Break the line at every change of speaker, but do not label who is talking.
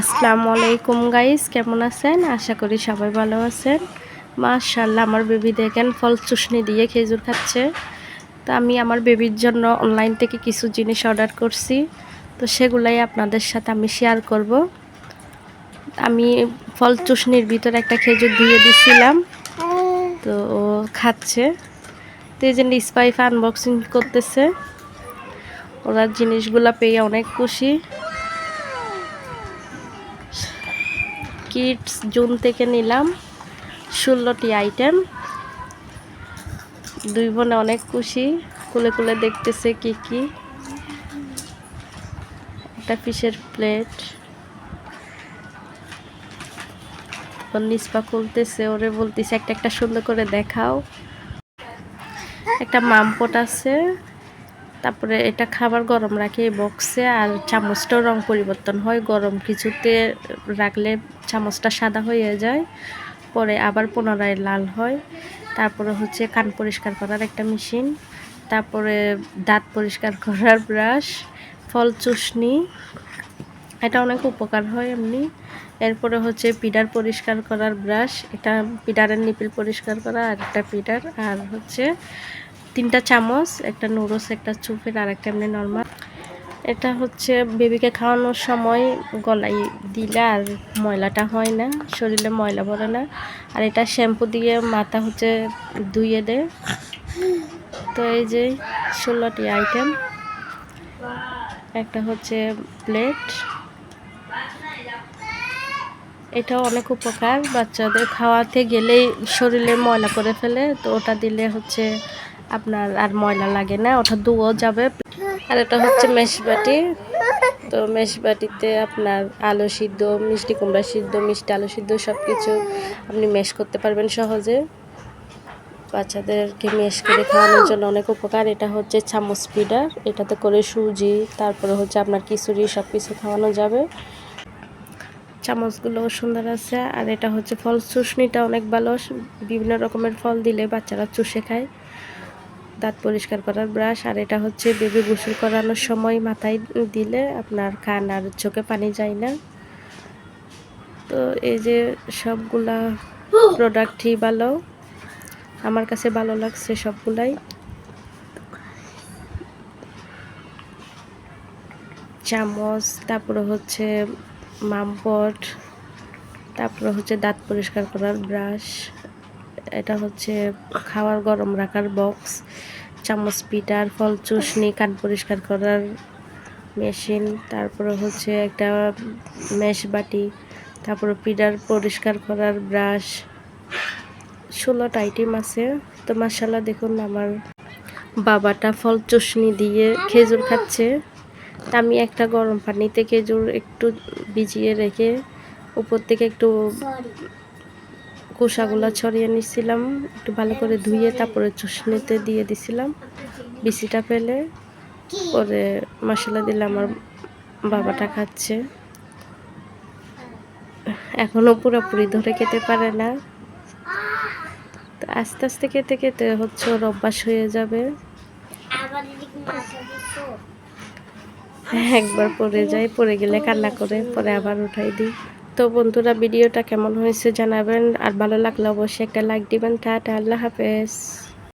আসসালামু আলাইকুম গাইস কেমন আছেন? আশা করি সবাই ভালো আছেন। মাশাল্লাহ আমার বেবি দেখেন, ফল চুষনি দিয়ে খেজুর খাচ্ছে। তো আমি আমার বেবির জন্য অনলাইন থেকে কিছু জিনিস অর্ডার করছি। তো সেগুলাই আপনাদের সাথে আমি শেয়ার করব। আমি ফল চুষনির ভিতরে একটা খেজুর দিয়ে দিছিলাম। তো ও খাচ্ছে। তো এই যে স্পাইফ আনবক্সিং করতেছে। ওরা জিনিসগুলো পেয়ে অনেক খুশি। কিডস জুন থেকে নিলাম। ষোলোটি আইটেম দুই বোনে অনেক খুশি। কুলে কুলে দেখতেছে কি কি। একটা ফিশের প্লেট নিষ্পা খুলতেছে, ওরে বলতেছে, একটা একটা সুন্দর করে দেখাও। একটা মামপট আছে। তারপরে এটা খাবার গরম রাখে বক্সে আর চামচটাও রং পরিবর্তন হয়। গরম কিছুতে রাখলে চামচটা সাদা হয়ে যায়, পরে আবার পুনরায় লাল হয়। তারপরে হচ্ছে কান পরিষ্কার করার একটা মেশিন, তারপরে দাঁত পরিষ্কার করার ব্রাশ, ফল চুষনি, এটা অনেক উপকার হয় এমনি। এরপরে হচ্ছে পিডার পরিষ্কার করার ব্রাশ, এটা পিডারের নিপিল পরিষ্কার করা, আর একটা পিডার, আর হচ্ছে তিনটা চামচ, একটা নুডলস, একটা চুপের, আর একটা এমনি নর্মাল এটা হচ্ছে বেবিকে খাওয়ানোর সময় গলায় দিলে আর ময়লাটা হয় না, শরীরে ময়লা পড়ে না। আর এটা শ্যাম্পু দিয়ে মাথা হচ্ছে ধুয়ে দেয় তো এই যে ষোলোটি আইটেম একটা হচ্ছে প্লেট এটা অনেক উপকার, বাচ্চাদের খাওয়াতে গেলেই শরীরে ময়লা করে ফেলে। তো ওটা দিলে হচ্ছে আপনার আর ময়লা লাগে না ওটা ধুয়েও যাবে। আর এটা হচ্ছে মেশবাটি। তো মেশবাটিতে আপনার আলু সিদ্ধ, মিষ্টি কুমড়া সিদ্ধ, মিষ্টি আলু সিদ্ধ সব কিছু আপনি মেশ করতে পারবেন সহজে। বাচ্চাদেরকে মেশ করে খাওয়ানোর জন্য অনেক উপকার। এটা হচ্ছে চামচ পিডার এটাতে করে সুজি, তারপরে হচ্ছে আপনার খিচুড়ি সব কিছু খাওয়ানো যাবে। চামচগুলোও সুন্দর আছে। আর এটা হচ্ছে ফল, চুষনিটা অনেক ভালো। বিভিন্ন রকমের ফল দিলে বাচ্চারা চুষে খায়। দাঁত পরিষ্কার করার ব্রাশ আর এটা হচ্ছে বেবি গোসল করানোর সময় মাথায় দিলে আপনার কান আর চোখে পানি যায় না। তো এই যে সবগুলা প্রোডাক্টই ভালো। আমার কাছে ভালো লাগছে সবগুলাই। চামচ, তারপরে হচ্ছে মামপট, তারপরে হচ্ছে দাঁত পরিষ্কার করার ব্রাশ এটা হচ্ছে খাওয়ার গরম রাখার বক্স চামচ পিটার ফল চুষনি কান পরিষ্কার করার মেশিন তারপরে হচ্ছে একটা মেশ বাটি, তারপরে পিডার পরিষ্কার করার ব্রাশ ষোলোটা আইটেম আছে। তো মাসাল্লাহ দেখুন আমার বাবাটা ফল চুষনি দিয়ে খেজুর খাচ্ছে। তা আমি একটা গরম পানিতে খেজুর একটু ভিজিয়ে রেখে উপর থেকে একটু কোষাগুলো ছড়িয়ে নিছিলাম, একটু ভালো করে ধুয়ে তারপরে চুষনিতে দিয়ে দিছিলাম। বিচিটা ফেলে পরে মশলা দিলে আমার বাবাটা খাচ্ছে। এখনও পুরোপুরি ধরে খেতে পারে না। তো আস্তে আস্তে খেতে খেতে হচ্ছে ওর অভ্যাস হয়ে যাবে। একবার পরে যাই পরে গেলে কান্না করে, পরে আবার উঠাই দিই। তো বন্ধুরা, ভিডিওটা কেমন হয়েছে জানাবেন। আর ভালো লাগলে অবশ্যই একটা লাইক দিবেন। টাটা, আল্লাহ হাফেজ।